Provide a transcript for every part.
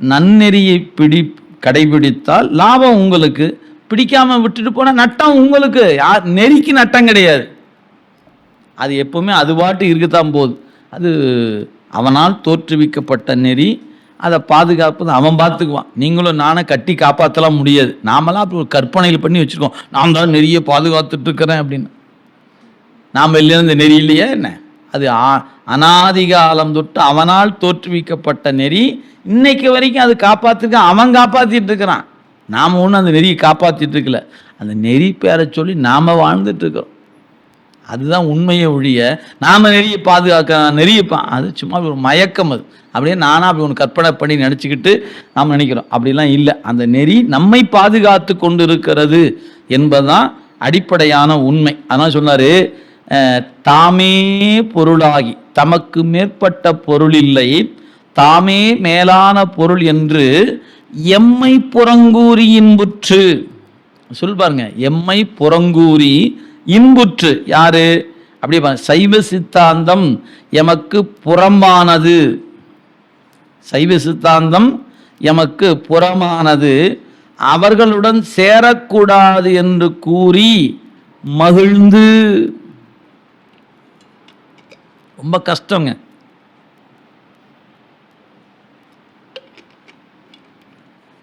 நன்னெறியை பிடி கடைபிடித்தால் லாபம் உங்களுக்கு. பிடிக்காமல் விட்டுட்டு போனால் நட்டம் உங்களுக்கு. யார் நெறிக்கு நட்டம் கிடையாது. அது எப்போவுமே அது பாட்டு இருக்கத்தான் போகுது அது அவனால் தோற்றுவிக்கப்பட்ட நெறி. அதை பாதுகாப்பது அவன் பார்த்துக்குவான் நீங்களும் நானே கட்டி காப்பாற்றலாம் முடியாது. நாமெல்லாம் அப்படி ஒரு கற்பனையில் பண்ணி வச்சுருக்கோம். நான் தான் நெறியை பாதுகாத்துட்ருக்கிறேன் அப்படின்னு. நாம் இல்லையா இந்த நெறி இல்லையா என்ன? அது அனாதிகாலம் தொட்டு அவனால் தோற்றுவிக்கப்பட்ட நெறி இன்னைக்கு வரைக்கும் அது காப்பாற்றிருக்கான் அவன் காப்பாற்றிட்டு இருக்கிறான். நாம் ஒன்றும் அந்த நெறியை காப்பாற்றிட்டு இருக்கல. அந்த நெறி பேரை சொல்லி நாம் வாழ்ந்துட்டு இருக்கிறோம். அதுதான் உண்மையை ஒழிய நாம் நெறியை பாதுகாக்க நெறியை பா அது சும்மா ஒரு மயக்கம் அது. அப்படியே நானாக அப்படி ஒன்று கற்பனை பண்ணி நினச்சிக்கிட்டு நாம் நினைக்கிறோம். அப்படிலாம் இல்லை. அந்த நெறி நம்மை பாதுகாத்து கொண்டு இருக்கிறது என்பதுதான் அடிப்படையான உண்மை. அதான் சொன்னார் தாமே பொருளாகி தமக்கு மேற்பட்ட பொருள் இல்லை. தாமே மேலான பொருள் என்று எம்மை புறங்கூறி இன்புற்று. சொல் பாருங்க எம்மை புறங்கூறி இன்புற்று. யாரு? அப்படியே பாருங்க சைவ சித்தாந்தம் எமக்கு புறம்பானது சைவ சித்தாந்தம் எமக்கு புறமானது. அவர்களுடன் சேரக்கூடாது என்று கூறி மகிழ்ந்து. ரொம்ப கஷ்டங்க.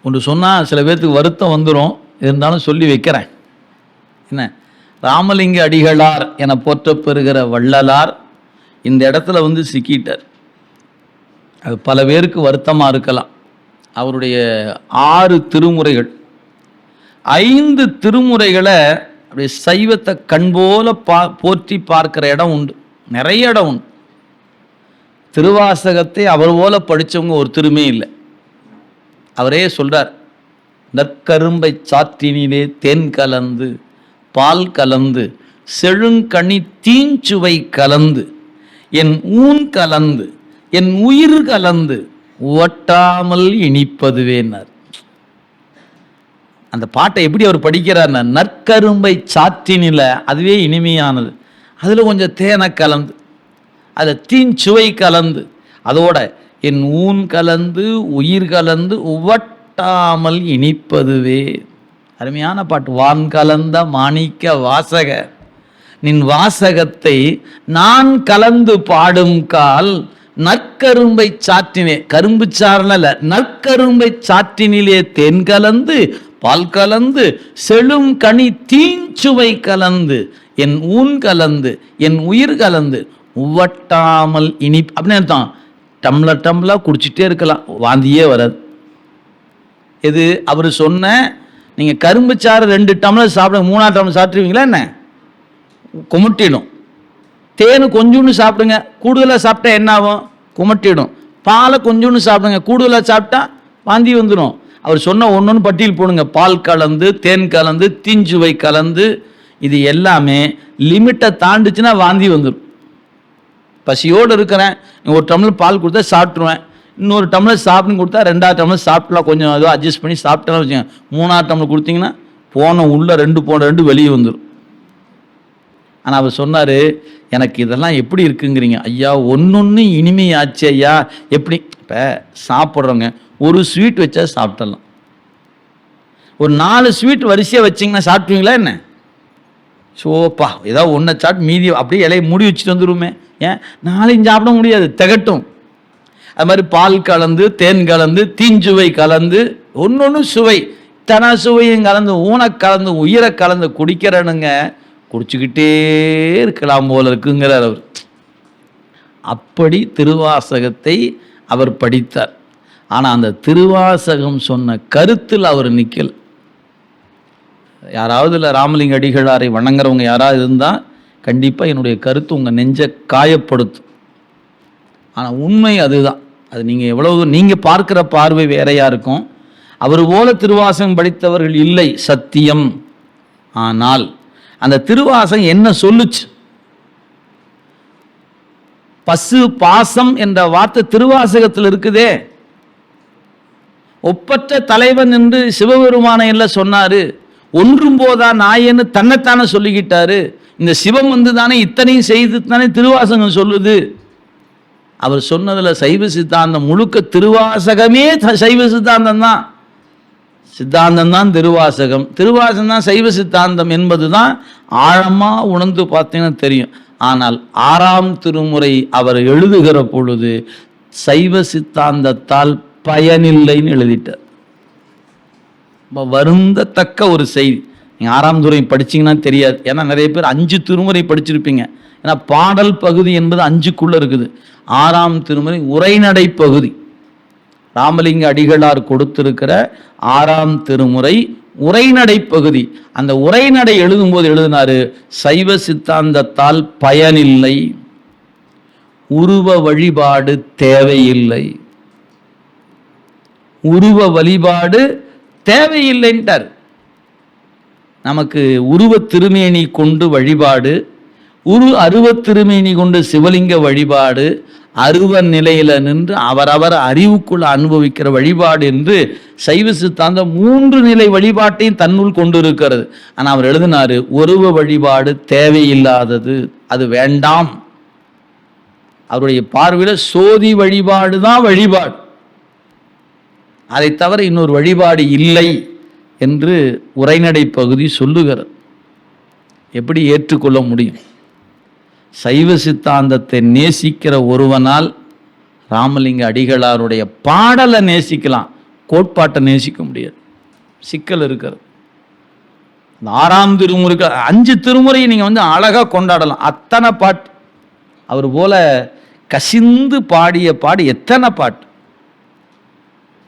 ஒன்று சொன்னால் சில பேர்த்துக்கு வருத்தம் வந்துடும் இருந்தாலும் சொல்லி வைக்கிறேன். என்ன? ராமலிங்க அடிகளார் என போற்றப்பெறுகிற வள்ளலார் இந்த இடத்துல வந்து சிக்கிட்டார். அது பல பேருக்கு வருத்தமாக இருக்கலாம். அவருடைய ஆறு திருமுறைகள். ஐந்து திருமுறைகளை அப்படியே சைவத்தை கண்போல பா போற்றி பார்க்குற இடம் உண்டு. நிறைய இடம் உண்டு. திருவாசகத்தை அவர் போல படிச்சவங்க ஒருத்தருமே இல்லை. அவரே சொல்கிறார் நற்கரும்பை சாத்தினிலே தேன் கலந்து பால் கலந்து செழுங்கனி தீஞ்சுவை கலந்து என் ஊன் கலந்து என் உயிர் கலந்து ஒட்டாமல் இனிப்பதுவேனார். அந்த பாட்டை எப்படி அவர் படிக்கிறார்னா நற்கரும்பை சாற்றினில அதுவே இனிமையானது அதில் கொஞ்சம் தேனை கலந்து அதில் தீஞ்சுவை கலந்து அதோட என் ஊன் கலந்து உயிர் கலந்து உவட்டாமல் இனிப்பதுவே. அருமையான பாட்டு. வான் கலந்த மாணிக்க வாசக நின் வாசகத்தை நான் கலந்து பாடும் கால் நற்கரும்பை சாற்றினே. கரும்பு சாரல நற்கரும்பை சாற்றினிலே தென் கலந்து பால் கலந்து செழும் கனி தீஞ்சுவை கலந்து என் ஊன் கலந்து என் உயிர் கலந்து உவட்டாமல் இனி அப்படின்னு அர்த்தம். டம்ளர் டம்ளர் குடிச்சிட்டே இருக்கலாம். வாந்தியே வராது. இது அவர் சொன்ன நீங்கள் கரும்பு சாறு ரெண்டு டம்ளர் சாப்பிட மூணாவது டம்ளர் சாப்பிட்ருவீங்களா என்ன? குமட்டிடும். தேன் கொஞ்சோண்டு சாப்பிடுங்க. கூடுதலாக சாப்பிட்டா என்ன ஆகும்? குமட்டிடும். பாலை கொஞ்சோண்டு சாப்பிடுங்க. கூடுதலாக சாப்பிட்டா வாந்தி வந்துடும் அவர் சொன்ன ஒன்று ஒன்று பட்டியல் போடுங்க. பால் கலந்து தேன் கலந்து தீஞ்சுவை கலந்து இது எல்லாமே லிமிட்டை தாண்டுச்சுன்னா வாந்தி வந்துடும் பசியோடு இருக்கிறேன். நீ ஒரு டம்ளர் பால் கொடுத்தா சாப்பிட்ருவேன் இன்னொரு டம்ளர் சாப்பிட்னு கொடுத்தா ரெண்டாவது டம்ளர் சாப்பிட்லாம் கொஞ்சம் ஏதோ அட்ஜஸ்ட் பண்ணி சாப்பிட்டலாம் வச்சுக்கோங்க. மூணாவது டம்ளர் கொடுத்தீங்கன்னா போன உள்ளே ரெண்டு போன ரெண்டு வெளியே வந்துடும் ஆனால் அவர் சொன்னார் எனக்கு இதெல்லாம் எப்படி இருக்குங்கிறீங்க? ஐயா ஒன்னொன்று இனிமையாச்சு ஐயா. எப்படி? இப்போ சாப்பிட்றோங்க ஒரு ஸ்வீட் வச்சா சாப்பிட்டலாம் ஒரு நாலு ஸ்வீட் வரிசையாக வச்சிங்கன்னா சாப்பிடுவீங்களா என்ன? சோப்பா ஏதாவது ஒன்றை சாப்பிட்டு மீதி அப்படியே இலையை மூடி வச்சுட்டு வந்துருமே ஏன்? நாளையும் சாப்பிட முடியாது. திகட்டும். அது மாதிரி பால் கலந்து தேன் கலந்து தீஞ்சுவை கலந்து ஒன்று சுவை. தன சுவையும் கலந்து ஊனை கலந்து உயிரை கலந்து குடிக்கிறனுங்க குடிச்சுக்கிட்டே இருக்கலாம் போல இருக்குங்கிறார் அவர். அப்படி திருவாசகத்தை அவர் படித்தார். ஆனால் அந்த திருவாசகம் சொன்ன கருத்தில் அவர் நிற்கல் யாராவது இல்லை ராமலிங்க அடிகளாரை வணங்குறவங்க யாராவது இருந்தால் கண்டிப்பாக என்னுடைய கருத்து உங்கள் நெஞ்சை காயப்படுத்தும். ஆனால் உண்மை அதுதான். அது நீங்கள் எவ்வளவு நீங்கள் பார்க்குற பார்வை வேறையாக இருக்கும். அவர் போல திருவாசகம் படித்தவர்கள் இல்லை சத்தியம். ஆனால் அந்த திருவாசகம் என்ன சொல்லுச்சு? பசு பாசம் என்ற வார்த்தை திருவாசகத்தில் இருக்குதே. ஒப்பற்ற தலைவன் என்று சிவபெருமானை எல்லாம் சொன்னாரு. ஒன்றும் போதா நாயன்னு தன்னைத்தானே சொல்லிக்கிட்டாரு. இந்த சிவம் வந்து தானே இத்தனையும் செய்து தானே திருவாசகம் சொல்லுது. அவர் சொன்னதில் சைவ சித்தாந்தம் முழுக்க திருவாசகமே சைவ சித்தாந்தம் தான். சித்தாந்தம் தான் திருவாசகம். திருவாசகம் தான் சைவ சித்தாந்தம் என்பது தான் ஆழமாக உணர்ந்து பார்த்தீங்கன்னா தெரியும். ஆனால் ஆறாம் திருமுறை அவர் எழுதுகிற பொழுது சைவ சித்தாந்தத்தால் பயனில்லைன்னு எழுதிட்டார். வருந்தத்தக்க ஒரு செய்தி. நீங்கள் ஆறாம் துறை படிச்சீங்கன்னா தெரியாது. ஏன்னா நிறைய பேர் அஞ்சு திருமுறை படிச்சிருப்பீங்க. ஏன்னா பாடல் பகுதி என்பது அஞ்சுக்குள்ளே இருக்குது. ஆறாம் திருமுறை உரைநடை பகுதி. ராமலிங்க அடிகளார் கொடுத்திருக்கிற ஆறாம் திருமுறை உரைநடை பகுதி. அந்த உரைநடை எழுதும்போது எழுதினாரு சைவ சித்தாந்தத்தால் பயனில்லை. உருவ வழிபாடு தேவையில்லை. உருவ வழிபாடு தேவையில்லைன்ட்டார். நமக்கு உருவத் திருமேனி கொண்டு வழிபாடு உரு அருவத் திருமேனி கொண்டு சிவலிங்க வழிபாடு அருவ நிலையில நின்று அவரவர் அறிவுக்குள் அனுபவிக்கிற வழிபாடு என்று சைவ சித்தாந்தம் மூன்று நிலை வழிபாட்டையும் தன்னுள் கொண்டு இருக்கிறது ஆனால் அவர் எழுதினாரு உருவ வழிபாடு தேவையில்லாதது அது வேண்டாம். அவருடைய பார்வையில் சோதி வழிபாடு தான் வழிபாடு. அதை தவிர இன்னொரு வழிபாடு இல்லை. என்று உரைநடை பகுதி சொல்லுகிறது. எப்படி ஏற்றுக்கொள்ள முடியும்? சைவ சித்தாந்தத்தை நேசிக்கிற ஒருவனால் ராமலிங்க அடிகளாருடைய பாடலை நேசிக்கலாம். கோட்பாட்டை நேசிக்க முடியாது. சிக்கல் இருக்கிறது. ஆறாம் திருமுறைக்கு அஞ்சு திருமுறையை நீங்கள் வந்து அழகாக கொண்டாடலாம். அத்தனை பாட்டு. அவர் போல கசிந்து பாடிய பாடு எத்தனை பாட்டு?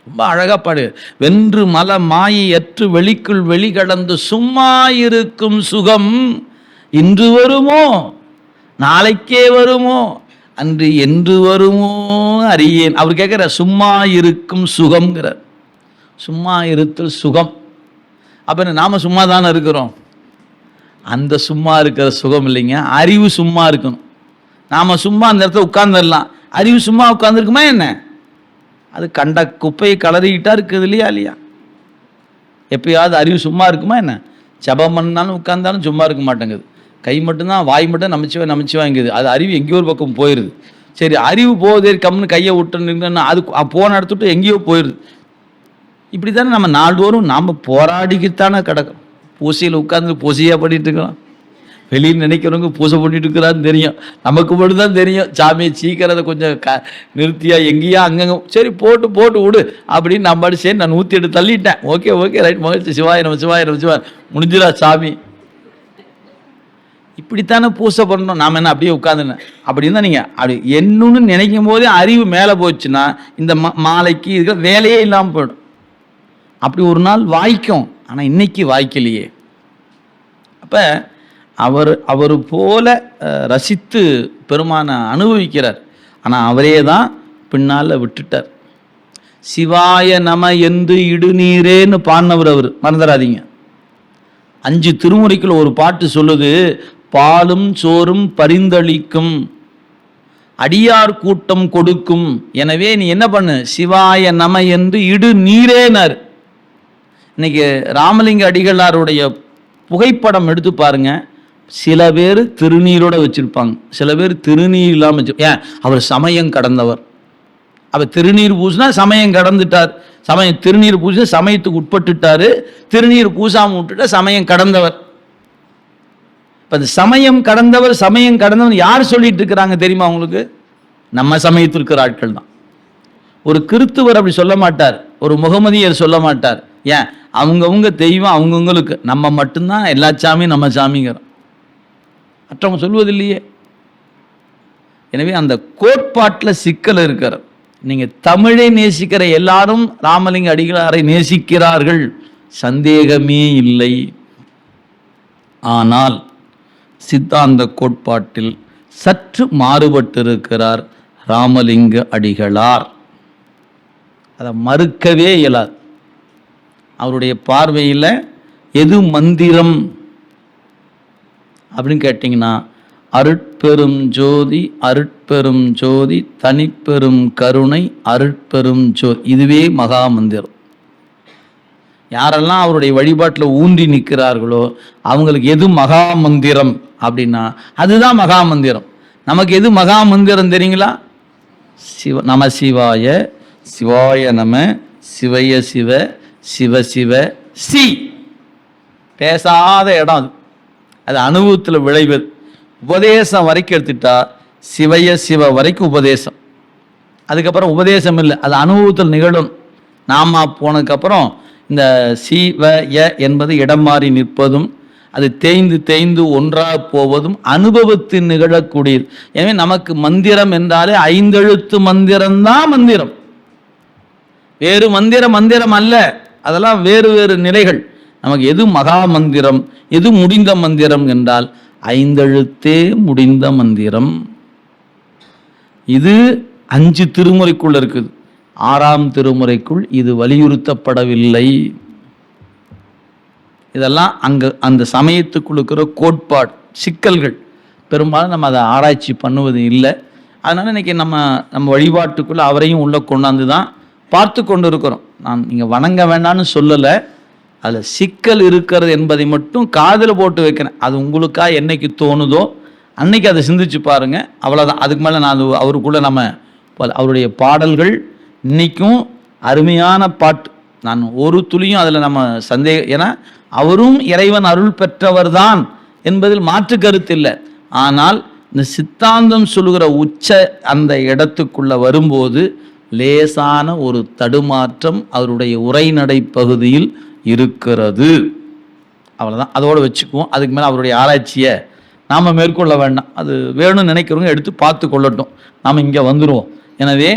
ரொம்ப அழகாக பாடு. வென்று மல மாயை வெளிக்குள் வெளி கடந்து சும்மா இருக்கும் சுகம் இன்று வருமோ? நாளைக்கே வருமோ? அன்று என்று வருமோ? அறியேன். அவர் கேட்குற சும்மா இருக்கும் சுகம்ங்கிறார். சும்மா இருத்தல் சுகம். அப்போ என்ன, நாம சும்மா தானே இருக்கிறோம்? அந்த சும்மா இருக்கிற சுகம் இல்லைங்க. அறிவு சும்மா இருக்கணும். நாம் சும்மா அந்த இடத்துல உட்காந்துடலாம் அறிவு சும்மா உட்காந்துருக்குமா என்ன? அது கண்ட குப்பையை கலறிக்கிட்டா இருக்குது இல்லையா இல்லையா? எப்பயாவது அறிவு சும்மா இருக்குமா என்ன? ஜபம் பண்ணாலும் உட்காந்தாலும் சும்மா இருக்க மாட்டேங்குது. கை மட்டும்தான் வாய் மட்டும் நமைச்சுவா நமிச்சுவாங்குது அது அறிவு எங்கேயோ ஒரு பக்கம் போயிடுது சரி அறிவு போகுதே கம்னு கையை விட்டுன்னு அது போன இடத்துட்டு எங்கேயோ போயிடுது இப்படி தானே நம்ம நாள்தோறும் நாம் போராடிக்கிட்டானே கிடக்கும் பூசியில் உட்காந்து பூசியாக பண்ணிட்டு இருக்கலாம் வெளியில் நினைக்கிறவங்க பூசை பண்ணிட்டு இருக்கிறான்னு தெரியும். நமக்கு மட்டும்தான் தெரியும். சாமியை சீக்கிரத்தை கொஞ்சம் க நிறுத்தியா எங்கேயா அங்கங்க. சரி போட்டு போட்டு விடு. அப்படின்னு நம்ம பாட்டு சரி நான் நூற்றி எட்டு தள்ளிட்டேன். ஓகே ஓகே ரைட் மகிழ்ச்சி. சிவாய நம்ம சிவாய நம்ம சிவா முடிஞ்சிடா சாமி. இப்படித்தானே பூசை பண்ணணும். நாம் என்ன அப்படியே உட்காந்துனேன் அப்படின்னு தான் நீங்கள் அப்படி என்னன்னு நினைக்கும் போதே அறிவு மேலே போச்சுன்னா இந்த மா மாலைக்கு இதுக்கு வேலையே இல்லாமல் போயிடும். அப்படி ஒரு நாள் வாய்க்கும். ஆனால் இன்னைக்கு வாய்க்கலையே. அப்போ அவர் அவர் போல ரசித்து பெருமானை அனுபவிக்கிறார். ஆனால் அவரே தான் பின்னால் விட்டுட்டார். சிவாய நம என்று இடுநீரேன்னு பாடினவர் அவர். மறந்துடாதீங்க. அஞ்சு திருமுறைக்குள்ள ஒரு பாட்டு சொல்லுது பாலும் சோறும் பரிந்தளிக்கும் அடியார் கூட்டம் கொடுக்கும். எனவே நீ என்ன பண்ணு? சிவாய நம என்று இடு நீரேனர் இன்னைக்கு ராமலிங்க அடிகளாருடைய புகைப்படம் எடுத்து பாருங்கள் சில பேர் திருநீரோட வச்சிருப்பாங்க. சில பேர் திருநீர் இல்லாமல் வச்சு ஏன்? அவர் சமயம் கடந்தவர். அவர் திருநீர் பூசினா சமயம் கடந்துட்டார். சமயம் திருநீர் பூசினா சமயத்துக்கு உட்பட்டுட்டாரு. திருநீர் பூசாமல் விட்டுட்டா சமயம் கடந்தவர். இப்போ இந்த சமயம் கடந்தவர் சமயம் கடந்தவர் யார் சொல்லிட்டு இருக்கிறாங்க தெரியுமா அவங்களுக்கு நம்ம சமயத்தில் இருக்கிற ஆட்கள் தான். ஒரு கிறித்துவர் அப்படி சொல்ல மாட்டார். ஒரு முகமதியர் சொல்ல மாட்டார். ஏன்? அவங்கவுங்க தெய்வம் அவங்கவுங்களுக்கு. நம்ம மட்டும்தான் எல்லா சாமியும் நம்ம சாமிங்கிறோம். மற்றவங்க சொல்வதில்லையே. எனவே அந்த கோட்பாட்டில் சிக்கல் இருக்கிறார் நீங்கள் தமிழை நேசிக்கிற எல்லாரும் ராமலிங்க அடிகளாரை நேசிக்கிறார்கள் சந்தேகமே இல்லை. ஆனால் சித்தாந்த கோட்பாட்டில் சற்று மாறுபட்டிருக்கிறார் ராமலிங்க அடிகளார். அதை மறுக்கவே இயலாது. அவருடைய பார்வையில் எது மந்திரம் அப்படின்னு கேட்டிங்கன்னா அருட்பெரும் ஜோதி அருட்பெரும் ஜோதி தனிப்பெரும் கருணை அருட்பெரும் ஜோதி இதுவே மகா மந்திரம். யாரெல்லாம் அவருடைய வழிபாட்டில் ஊன்றி நிற்கிறார்களோ அவங்களுக்கு எது மகா மந்திரம் அப்படின்னா அதுதான் மகா மந்திரம். நமக்கு எது மகா மந்திரம் தெரியுங்களா? சிவ நம சிவாய சிவாய நம சிவய சிவ சிவ சிவ சி. பேசாத இடம் அது. அது அனுபவத்தில் விளைவது உபதேசம் வரைக்கும் எடுத்துட்டா சிவைய சிவ வரைக்கும் உபதேசம். அதுக்கப்புறம் உபதேசம் இல்லை அது அனுபவத்தில் நிகழும். நாம போனதுக்கப்புறம் இந்த சிவ ய என்பது இடம் மாறி நிற்பதும் அது தேய்ந்து தேய்ந்து ஒன்றாக போவதும் அனுபவத்தில் நிகழக்கூடியது. எனவே நமக்கு மந்திரம் என்றாலே ஐந்தெழுத்து மந்திரம்தான் மந்திரம். வேறு மந்திரம் மந்திரம் அல்ல. அதெல்லாம் வேறு வேறு நிலைகள். நமக்கு எது மகா மந்திரம் எது முடிந்த மந்திரம் என்றால் ஐந்தெழுத்தே முடிந்த மந்திரம். இது அஞ்சு திருமுறைக்குள் இருக்குது. ஆறாம் திருமுறைக்குள் இது வலியுறுத்தப்படவில்லை. இதெல்லாம் அங்கே அந்த சமயத்துக்குள் இருக்கிற கோட்பாடு சிக்கல்கள். பெரும்பாலும் நம்ம அதை ஆராய்ச்சி பண்ணுவது இல்லை. அதனால் இன்னைக்கு நம்ம நம்ம வழிபாட்டுக்குள்ளே அவரையும் உள்ளே கொண்டாந்து தான் பார்த்து கொண்டு இருக்கிறோம் நான் நீங்கள் வணங்க வேண்டாம்னு சொல்லலை. அதில் சிக்கல் இருக்கிறது என்பதை மட்டும் காதில் போட்டு வைக்கிறேன் அது உங்களுக்கா என்னைக்கு தோணுதோ அன்னைக்கு அதை சிந்திச்சு பாருங்க. அவ்வளோதான் அதுக்கு மேலே நான் அது அவருக்குள்ளே நம்ம அவருடைய பாடல்கள் இன்னைக்கும் அருமையான பாட்டு. நான் ஒரு துளியும் அதில் நம்ம சந்தேக ஏன்னா அவரும் இறைவன் அருள் பெற்றவர் தான் என்பதில் மாற்று கருத்து இல்லை. ஆனால் இந்த சித்தாந்தம் சொல்லுகிற உச்ச அந்த இடத்துக்குள்ளே வரும்போது லேசான ஒரு தடுமாற்றம் அவருடைய உரைநடை பகுதியில் இருக்கிறது. அவ்வளோதான் அதோடு வச்சுக்குவோம். அதுக்கு மேலே அவருடைய ஆராய்ச்சியை நாம் மேற்கொள்ள வேண்டாம். அது வேணும்னு நினைக்கிறவங்க எடுத்து பார்த்து கொள்ளட்டும். நாம் இங்கே வந்துடுவோம் எனவே